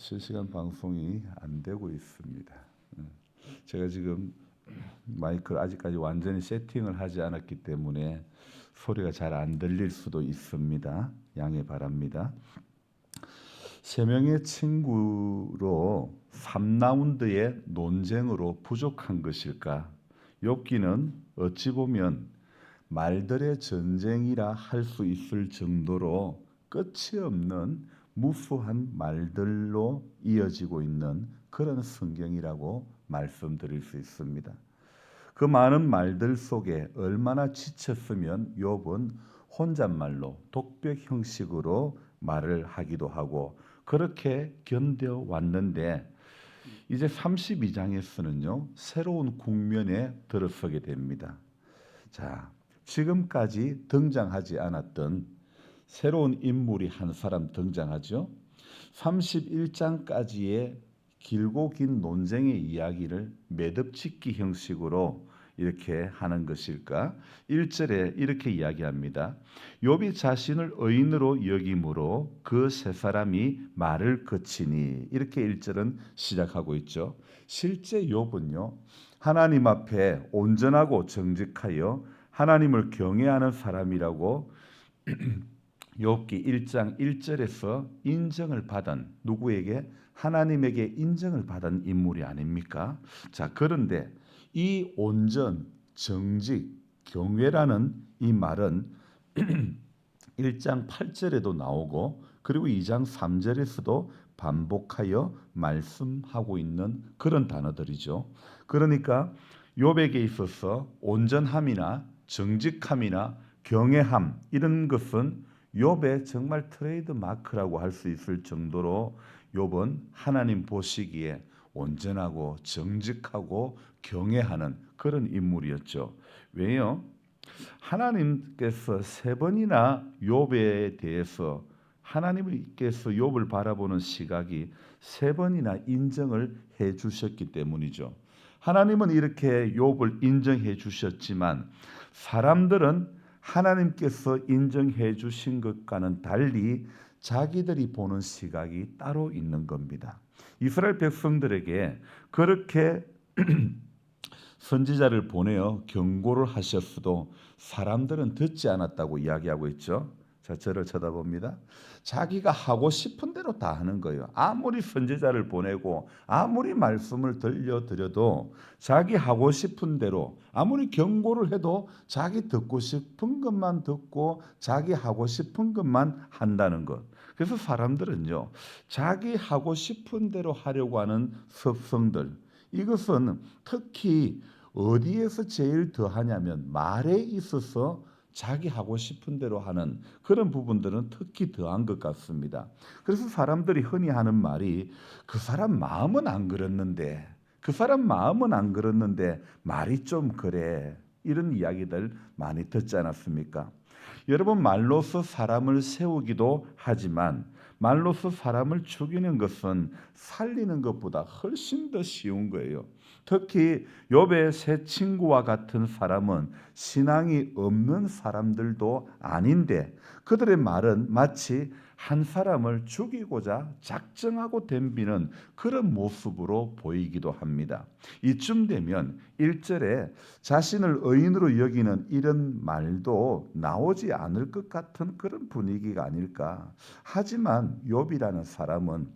실시간 방송이 안 되고 있습니다. 음, 제가 지금 마이크를 아직까지 완전히 세팅을 하지 않았기 때문에 소리가 잘 안 들릴 수도 있습니다. 양해 바랍니다. 세 명의 친구로 3라운드의 논쟁으로 부족한 것일까? 욥기는 어찌 보면 말들의 전쟁이라 할 수 있을 정도로 끝이 없는 무수한 말들로 이어지고 있는 그런 성경이라고 말씀드릴 수 있습니다. 그 많은 말들 속에 얼마나 지쳤으면 욥은 혼잣말로 독백 형식으로 말을 하기도 하고 그렇게 견뎌 왔는데 이제 32장에서는요 새로운 국면에 들어서게 됩니다. 자 지금까지 등장하지 않았던 새로운 인물이 한 사람 등장하죠. 31장까지의 길고 긴 논쟁의 이야기를 매듭짓기 형식으로 이렇게 하는 것일까? 1절에 이렇게 이야기합니다. 욥이 자신을 의인으로 여김으로 그 세 사람이 말을 그치니 이렇게 1절은 시작하고 있죠. 실제 욥은요. 하나님 앞에 온전하고 정직하여 하나님을 경외하는 사람이라고 욥기 1장 1절에서 인정을 받은 누구에게 하나님에게 인정을 받은 인물이 아닙니까? 자, 그런데 이 온전, 정직, 경외라는 이 말은 1장 8절에도 나오고 그리고 2장 3절에서도 반복하여 말씀하고 있는 그런 단어들이죠. 그러니까 욥에게 있어서 온전함이나 정직함이나 경외함 이런 것은 욥의 정말 트레이드 마크라고 할 수 있을 정도로 욥은 하나님 보시기에 온전하고 정직하고 경외하는 그런 인물이었죠. 왜요? 하나님께서 세 번이나 욥에 대해서 하나님께서 욥을 바라보는 시각이 세 번이나 인정을 해 주셨기 때문이죠. 하나님은 이렇게 욥을 인정해 주셨지만 사람들은 하나님께서 인정해 주신 것과는 달리 자기들이 보는 시각이 따로 있는 겁니다. 이스라엘 백성들에게 그렇게 선지자를 보내어 경고를 하셨어도 사람들은 듣지 않았다고 이야기하고 있죠. 자, 저를 쳐다봅니다. 자기가 하고 싶은 대로 다 하는 거예요. 아무리 선지자를 보내고 아무리 말씀을 들려드려도 자기 하고 싶은 대로 아무리 경고를 해도 자기 듣고 싶은 것만 듣고 자기 하고 싶은 것만 한다는 것. 그래서 사람들은요, 자기 하고 싶은 대로 하려고 하는 습성들. 이것은 특히 어디에서 제일 더하냐면 말에 있어서 자기 하고 싶은 대로 하는 그런 부분들은 특히 더한 것 같습니다. 그래서 사람들이 흔히 하는 말이 그 사람 마음은 안 그랬는데 그 사람 마음은 안 그랬는데 말이 좀 그래 이런 이야기들 많이 듣지 않았습니까? 여러분 말로서 사람을 세우기도 하지만 말로서 사람을 죽이는 것은 살리는 것보다 훨씬 더 쉬운 거예요. 특히 욥의 세 친구와 같은 사람은 신앙이 없는 사람들도 아닌데 그들의 말은 마치 한 사람을 죽이고자 작정하고 덤비는 그런 모습으로 보이기도 합니다. 이쯤 되면 1절에 자신을 의인으로 여기는 이런 말도 나오지 않을 것 같은 그런 분위기가 아닐까. 하지만 욥이라는 사람은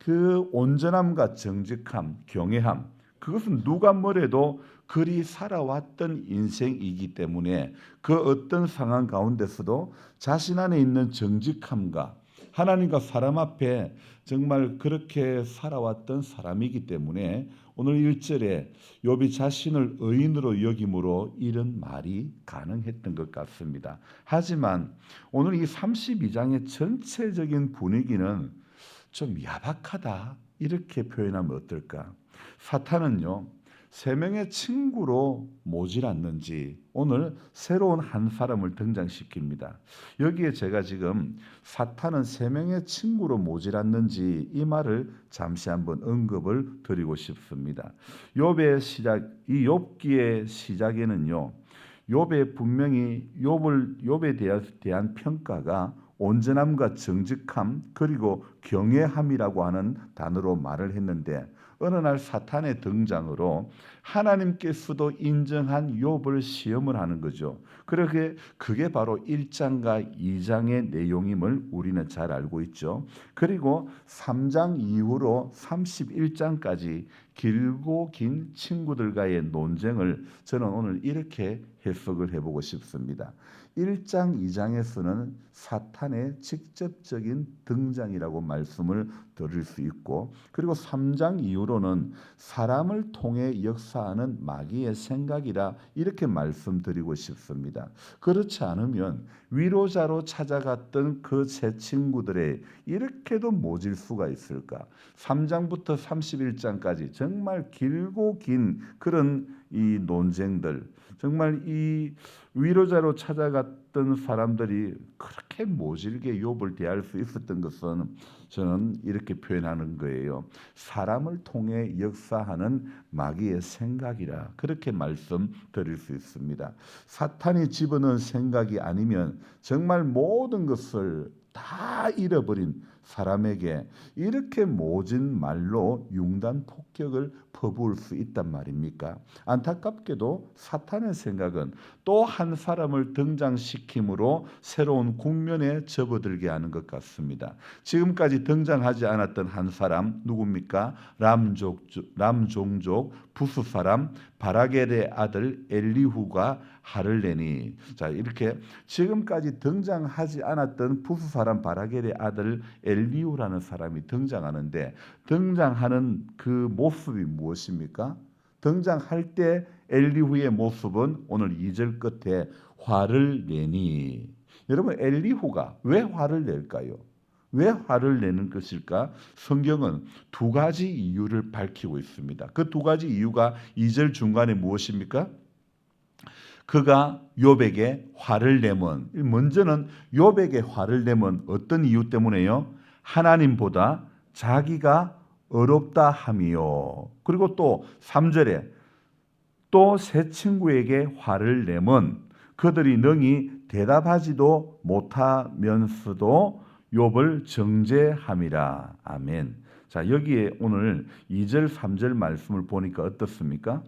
그 온전함과 정직함, 경외함 그것은 누가 뭐래도 그리 살아왔던 인생이기 때문에 그 어떤 상황 가운데서도 자신 안에 있는 정직함과 하나님과 사람 앞에 정말 그렇게 살아왔던 사람이기 때문에 오늘 1절에 욥이 자신을 의인으로 여김으로 이런 말이 가능했던 것 같습니다. 하지만 오늘 이 32장의 전체적인 분위기는 좀 야박하다 이렇게 표현하면 어떨까? 사탄은요. 세 명의 친구로 모질 않는지 오늘 새로운 한 사람을 등장시킵니다. 여기에 제가 지금 사탄은 세 명의 친구로 모질 않는지 이 말을 잠시 한번 언급을 드리고 싶습니다. 욥의 시작 이 욥기의 시작에는요. 욥의 분명히 욥을 욥에 대한, 대한 평가가 온전함과 정직함 그리고 경외함이라고 하는 단어로 말을 했는데 어느 날 사탄의 등장으로 하나님께서도 인정한 욥을 시험을 하는 거죠. 그렇게 그게 바로 1장과 2장의 내용임을 우리는 잘 알고 있죠. 그리고 3장 이후로 31장까지 길고 긴 친구들과의 논쟁을 저는 오늘 이렇게 해석을 해보고 싶습니다. 1장, 2장에서는 사탄의 직접적인 등장이라고 말씀을 드릴 수 있고 그리고 3장 이후로는 사람을 통해 역사하는 마귀의 생각이라 이렇게 말씀드리고 싶습니다. 그렇지 않으면 위로자로 찾아갔던 그 세 친구들의 이렇게도 모질 수가 있을까? 3장부터 31장까지 정말 길고 긴 그런 이 논쟁들 정말 이 위로자로 찾아갔던 사람들이 그렇게 모질게 욥을 대할 수 있었던 것은 저는 이렇게 표현하는 거예요. 사람을 통해 역사하는 마귀의 생각이라 그렇게 말씀드릴 수 있습니다. 사탄이 집어넣은 생각이 아니면 정말 모든 것을 다 잃어버린 사람에게 이렇게 모진 말로 융단 폭격을 퍼부을 수 있단 말입니까? 안타깝게도 사탄의 생각은 또 한 사람을 등장시킴으로 새로운 국면에 접어들게 하는 것 같습니다. 지금까지 등장하지 않았던 한 사람 누굽니까? 람족 람종족 부수 사람 바라겔의 아들 엘리후가 화를 내니 자 이렇게 지금까지 등장하지 않았던 부수 사람 바라겔의 아들 엘리후 라는 사람이 등장하는데 등장하는 그 모습이 무엇입니까? 등장할 때 엘리후의 모습은 오늘 2절 끝에 화를 내니 여러분 엘리후가 왜 화를 낼까요? 왜 화를 내는 것일까? 성경은 두 가지 이유를 밝히고 있습니다. 그 두 가지 이유가 2절 중간에 무엇입니까? 그가 욥에게 화를 내면 먼저는 욥에게 화를 내면 어떤 이유 때문에요? 하나님보다 자기가 어렵다 함이요. 그리고 또 3절에 또새 친구에게 화를 내면 그들이 능히 대답하지도 못하면서도 욥을 정죄함이라. 아멘. 자, 여기에 오늘 2절 3절 말씀을 보니까 어떻습니까?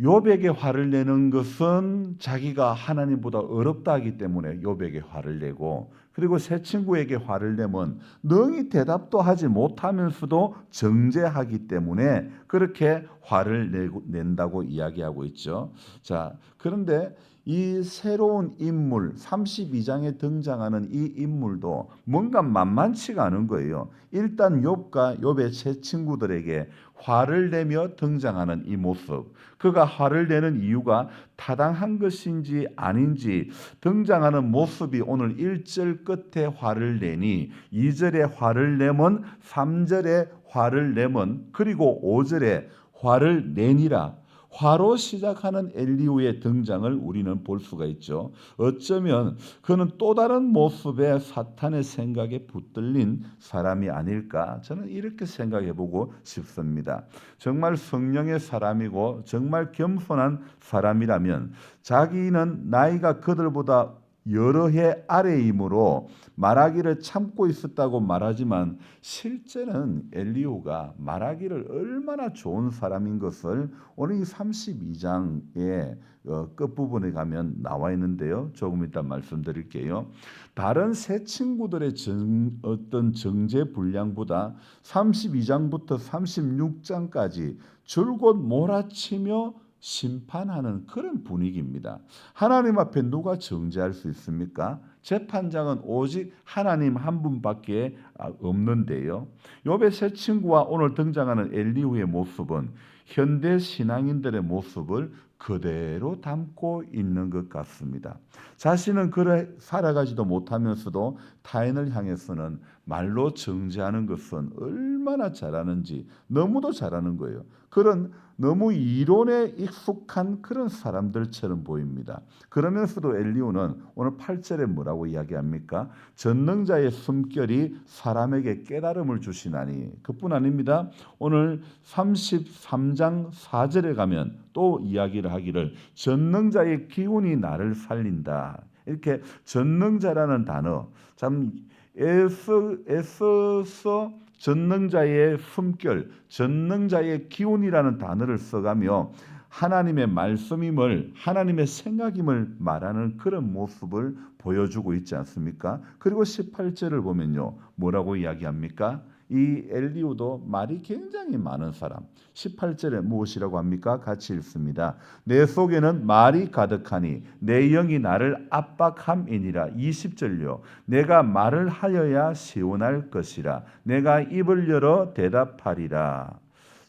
욥에게 화를 내는 것은 자기가 하나님보다 어렵다 하기 때문에 욥에게 화를 내고 그리고 새 친구에게 화를 내면 능히 대답도 하지 못하면서도 정죄하기 때문에 그렇게 화를 내고, 낸다고 이야기하고 있죠. 자, 그런데 이 새로운 인물 32장에 등장하는 이 인물도 뭔가 만만치가 않은 거예요. 일단 욥과 욥의 세 친구들에게 화를 내며 등장하는 이 모습. 그가 화를 내는 이유가 타당한 것인지 아닌지 등장하는 모습이 오늘 1절 끝에 화를 내니 2절에 화를 내면 3절에 화를 내면 그리고 5절에 화를 내니라 화로 시작하는 엘리우의 등장을 우리는 볼 수가 있죠. 어쩌면 그는 또 다른 모습의 사탄의 생각에 붙들린 사람이 아닐까 저는 이렇게 생각해 보고 싶습니다. 정말 성령의 사람이고 정말 겸손한 사람이라면 자기는 나이가 그들보다 여러 해 아래이므로 말하기를 참고 있었다고 말하지만 실제는 엘리오가 말하기를 얼마나 좋은 사람인 것을 오늘 이 32장의 어, 끝부분에 가면 나와 있는데요. 조금 이따 말씀드릴게요. 다른 세 친구들의 정, 어떤 정제 분량보다 32장부터 36장까지 줄곧 몰아치며 심판하는 그런 분위기입니다. 하나님 앞에 누가 정죄할 수 있습니까? 재판장은 오직 하나님 한 분밖에 없는데요. 욥의 새 친구와 오늘 등장하는 엘리후의 모습은 현대 신앙인들의 모습을 그대로 담고 있는 것 같습니다. 자신은 그래 살아가지도 못하면서도 타인을 향해서는 말로 정죄하는 것은 얼마나 잘하는지 너무도 잘하는 거예요. 그런 너무 이론에 익숙한 그런 사람들처럼 보입니다. 그러면서도 엘리오는 오늘 8절에 뭐라고 이야기합니까? 전능자의 숨결이 사람에게 깨달음을 주시나니 그뿐 아닙니다. 오늘 33장 4절에 가면 또 이야기를 하기를 전능자의 기운이 나를 살린다. 이렇게 전능자라는 단어 참 애써 애써서 전능자의 품결, 전능자의 기운이라는 단어를 써가며 하나님의 말씀임을 하나님의 생각임을 말하는 그런 모습을 보여주고 있지 않습니까? 그리고 18절을 보면요. 뭐라고 이야기합니까? 이 엘리우도 말이 굉장히 많은 사람. 18절에 무엇이라고 합니까? 같이 읽습니다. 내 속에는 말이 가득하니 내 영이 나를 압박함이니라. 20절요. 내가 말을 하여야 시원할 것이라. 내가 입을 열어 대답하리라.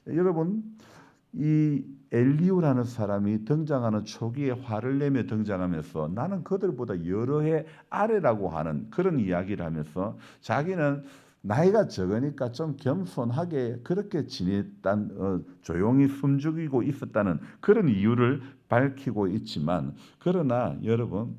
여러분 이 엘리우라는 사람이 등장하는 초기에 화를 내며 등장하면서 나는 그들보다 여러 해 아래라고 하는 그런 이야기를 하면서 자기는 나이가 적으니까 좀 겸손하게 그렇게 지냈단 어, 조용히 숨죽이고 있었다는 그런 이유를 밝히고 있지만 그러나 여러분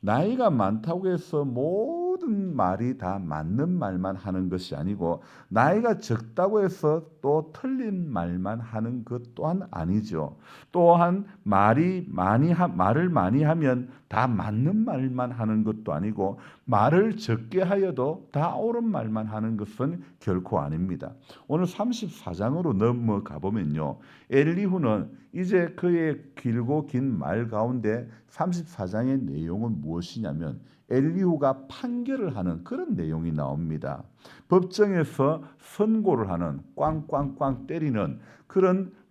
나이가 많다고 해서 모든 말이 다 맞는 말만 하는 것이 아니고 나이가 적다고 해서 또 틀린 말만 하는 것 또한 아니죠. 또한 말이 많이 하, 말을 많이 하면 다 맞는 말만 하는 것도 아니고 말을 적게 하여도 다 옳은 말만 하는 것은 결코 아닙니다. 오늘 34장으로 넘어가 보면요. 엘리후는 이제 그의 길고 긴 말 가운데 34장의 내용은 무엇이냐면 엘리후가 판결을 하는 그런 내용이 나옵니다. 법정에서 선고를 하는 꽝꽝꽝 때리는 그런 어,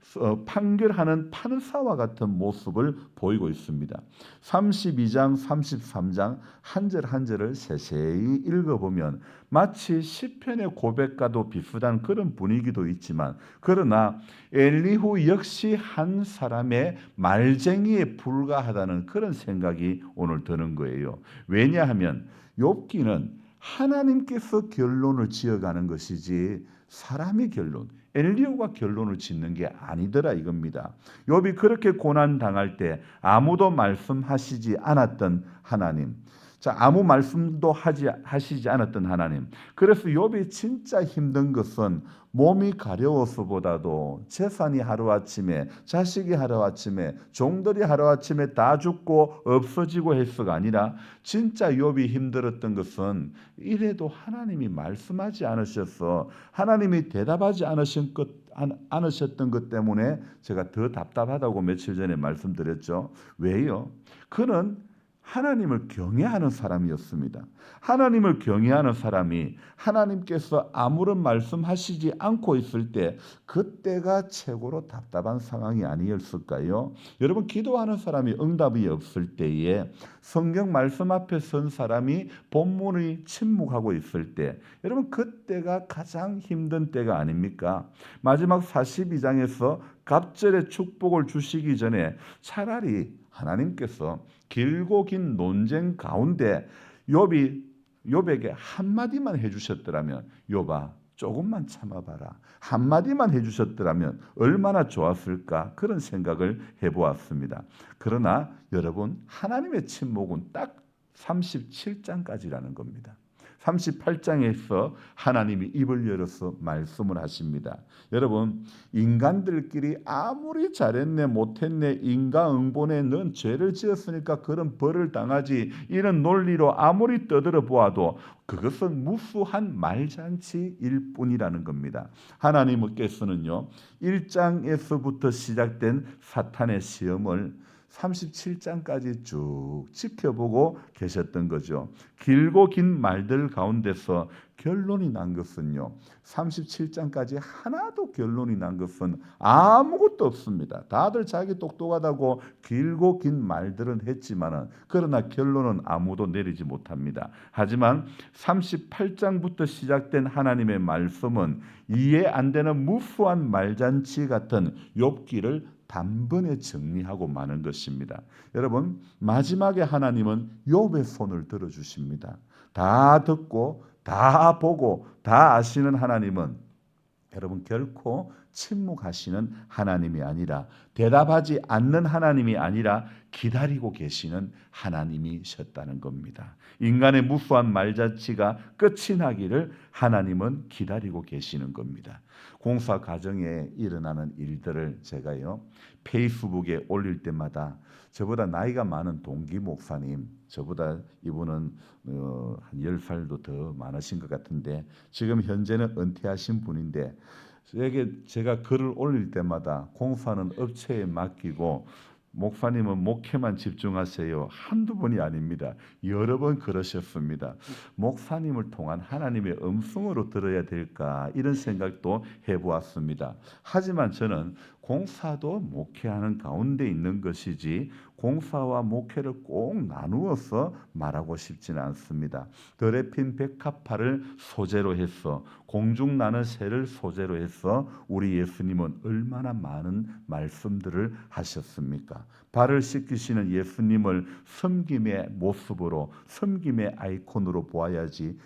판결하는 판사와 같은 모습을 보이고 있습니다. 32장, 33장 한 절 한 절을 세세히 읽어보면 마치 시편의 고백과도 비슷한 그런 분위기도 있지만 그러나 엘리후 역시 한 사람의 말쟁이에 불과하다는 그런 생각이 오늘 드는 거예요. 왜냐하면 욥기는 하나님께서 결론을 지어가는 것이지 사람이 결론, 엘리오가 결론을 짓는 게 아니더라 이겁니다. 욥이 그렇게 고난 당할 때 아무도 말씀하시지 않았던 하나님. 자, 아무 말씀도 하지 하시지 않았던 하나님. 그래서 욥이 진짜 힘든 것은 몸이 가려워서보다도 재산이 하루아침에 자식이 하루아침에 종들이 하루아침에 다 죽고 없어지고 했어가 아니라 진짜 욥이 힘들었던 것은 이래도 하나님이 말씀하지 않으셔서 하나님이 대답하지 않으신 것 않으셨던 것 때문에 제가 더 답답하다고 며칠 전에 말씀드렸죠. 왜요? 그는 하나님을 경외하는 사람이었습니다. 하나님을 경외하는 사람이 하나님께서 아무런 말씀하시지 않고 있을 때 그때가 최고로 답답한 상황이 아니었을까요? 여러분 기도하는 사람이 응답이 없을 때에 성경 말씀 앞에 선 사람이 본문이 침묵하고 있을 때 여러분 그때가 가장 힘든 때가 아닙니까? 마지막 42장에서 갑절의 축복을 주시기 전에 차라리 하나님께서 길고 긴 논쟁 가운데 욥이 욥에게 한 마디만 해주셨더라면 욥아 조금만 참아봐라 한 마디만 해주셨더라면 얼마나 좋았을까 그런 생각을 해보았습니다. 그러나 여러분 하나님의 침묵은 딱 37장까지라는 겁니다. 38장에서 하나님이 입을 열어서 말씀을 하십니다. 여러분, 인간들끼리 아무리 잘했네 못했네 인과응보네 넌 죄를 지었으니까 그런 벌을 당하지 이런 논리로 아무리 떠들어 보아도 그것은 무수한 말잔치일 뿐이라는 겁니다. 하나님께서는요. 1장에서부터 시작된 사탄의 시험을 37장까지 쭉 지켜보고 계셨던 거죠. 길고 긴 말들 가운데서 결론이 난 것은요. 37장까지 하나도 결론이 난 것은 아무것도 없습니다. 다들 자기 똑똑하다고 길고 긴 말들은 했지만은 그러나 결론은 아무도 내리지 못합니다. 하지만 38장부터 시작된 하나님의 말씀은 이해 안 되는 무수한 말잔치 같은 욥기를 단번에 정리하고 마는 것입니다. 여러분 마지막에 하나님은 욥의 손을 들어 주십니다. 다 듣고 다 보고 다 아시는 하나님은 여러분 결코 침묵하시는 하나님이 아니라 대답하지 않는 하나님이 아니라 기다리고 계시는 하나님이셨다는 겁니다. 인간의 무수한 말자치가 끝이 나기를 하나님은 기다리고 계시는 겁니다. 공사 과정에 일어나는 일들을 제가요 페이스북에 올릴 때마다 저보다 나이가 많은 동기 목사님, 저보다 이분은 어, 한 10살도 더 많으신 것 같은데 지금 현재는 은퇴하신 분인데 저에게 제가 글을 올릴 때마다 공사는 업체에 맡기고 목사님은 목회만 집중하세요. 한두 번이 아닙니다. 여러 번 그러셨습니다. 목사님을 통한 하나님의 음성으로 들어야 될까 이런 생각도 해보았습니다. 하지만 저는 공사도 목회하는 가운데 있는 것이지 공사와 목회를 꼭 나누어서 말하고 싶지는 않습니다. 더레핀 백합화를 소재로 해서 공중 나는 새를 소재로 해서 우리 예수님은 얼마나 많은 말씀들을 하셨습니까? 발을 씻기시는 예수님을 섬김의 모습으로 섬김의 아이콘으로 보아야지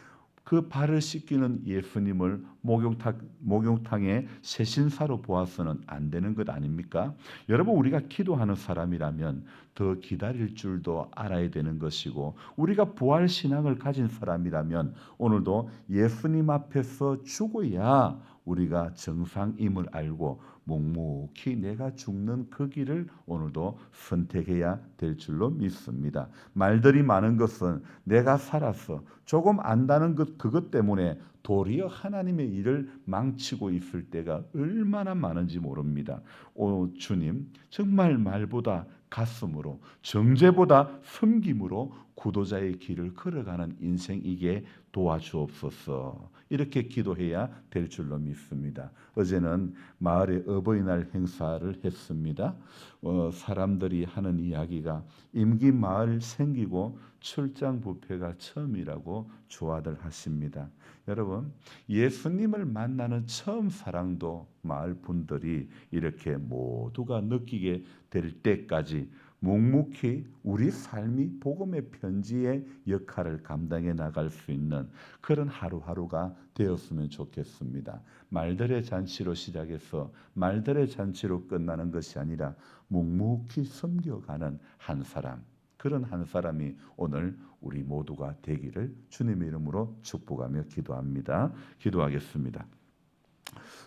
그 발을 씻기는 예수님을 목욕탕, 목욕탕의 새신사로 보아서는 안 되는 것 아닙니까? 여러분 우리가 기도하는 사람이라면 더 기다릴 줄도 알아야 되는 것이고 우리가 부활 신앙을 가진 사람이라면 오늘도 예수님 앞에서 죽어야 우리가 정상임을 알고 묵묵히 내가 죽는 그 길을 오늘도 선택해야 될 줄로 믿습니다. 말들이 많은 것은 내가 살아서 조금 안다는 것 그것 때문에 도리어 하나님의 일을 망치고 있을 때가 얼마나 많은지 모릅니다. 오 주님 정말 말보다 가슴으로 정죄보다 섬김으로 구도자의 길을 걸어가는 인생이게 도와주옵소서. 이렇게 기도해야 될 줄로 믿습니다. 어제는 마을의 어버이날 행사를 했습니다. 어, 사람들이 하는 이야기가 임기 마을 생기고 출장 부패가 처음이라고 좋아들 하십니다. 여러분 예수님을 만나는 처음 사랑도 마을 분들이 이렇게 모두가 느끼게 될 때까지 묵묵히 우리 삶이 복음의 편지의 역할을 감당해 나갈 수 있는 그런 하루하루가 되었으면 좋겠습니다. 말들의 잔치로 시작해서 말들의 잔치로 끝나는 것이 아니라 묵묵히 섬겨가는 한 사람. 그런 한 사람이 오늘 우리 모두가 되기를 주님의 이름으로 축복하며 기도합니다. 기도하겠습니다.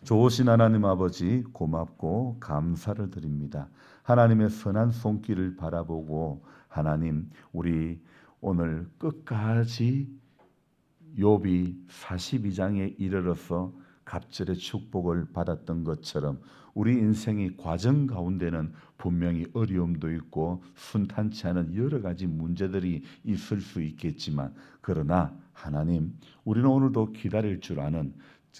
좋으신 하나님 아버지 고맙고 감사를 드립니다. 하나님의 선한 손길을 바라보고 하나님 우리 오늘 끝까지 욥이 42장에 이르러서 갑절의 축복을 받았던 것처럼 우리 인생의 과정 가운데는 분명히 어려움도 있고 순탄치 않은 여러 가지 문제들이 있을 수 있겠지만 그러나 하나님 우리는 오늘도 기다릴 줄 아는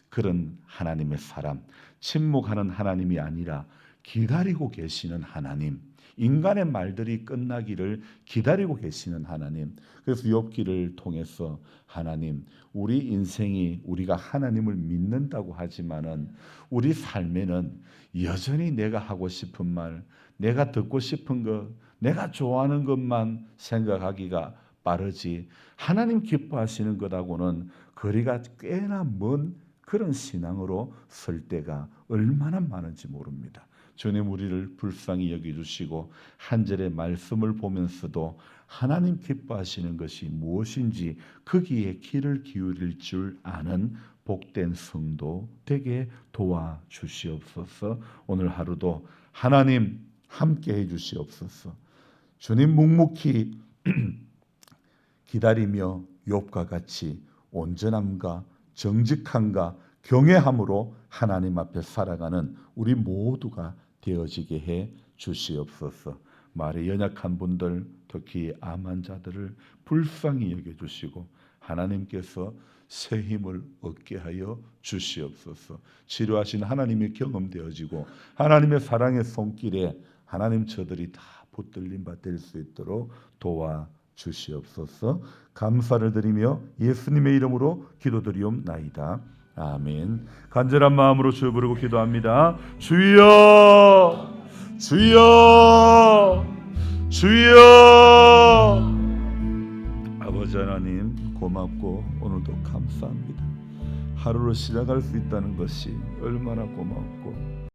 그런 하나님의 사람 침묵하는 하나님이 아니라 기다리고 계시는 하나님 인간의 말들이 끝나기를 기다리고 계시는 하나님. 그래서 욥기를 통해서 하나님, 우리 인생이 우리가 하나님을 믿는다고 하지만은 우리 삶에는 여전히 내가 하고 싶은 말, 내가 듣고 싶은 것, 내가 좋아하는 것만 생각하기가 빠르지 하나님 기뻐하시는 것하고는 거리가 꽤나 먼 그런 신앙으로 설 때가 얼마나 많은지 모릅니다. 주님 우리를 불쌍히 여겨 주시고 한 절의 말씀을 보면서도 하나님 기뻐하시는 것이 무엇인지 거기에 귀를 기울일 줄 아는 복된 성도 되게 도와 주시옵소서. 오늘 하루도 하나님 함께 해 주시옵소서. 주님 묵묵히 기다리며 욥과 같이 온전함과 정직함과 경외함으로 하나님 앞에 살아가는 우리 모두가 되어지게 해 주시옵소서. 말에 연약한 분들, 특히 암 환자들을 불쌍히 여겨 주시고 하나님께서 새 힘을 얻게 하여 주시옵소서. 치료하신 하나님이 경험되어지고 하나님의 사랑의 손길에 하나님 저들이 다 붙들림 받을 수 있도록 도와 주시옵소서. 감사를 드리며 예수님의 이름으로 기도드리옵나이다. 아멘. 간절한 마음으로 주여 부르고 기도합니다. 주여, 주여, 주여. 아버지 하나님 고맙고 오늘도 감사합니다. 하루를 시작할 수 있다는 것이 얼마나 고맙고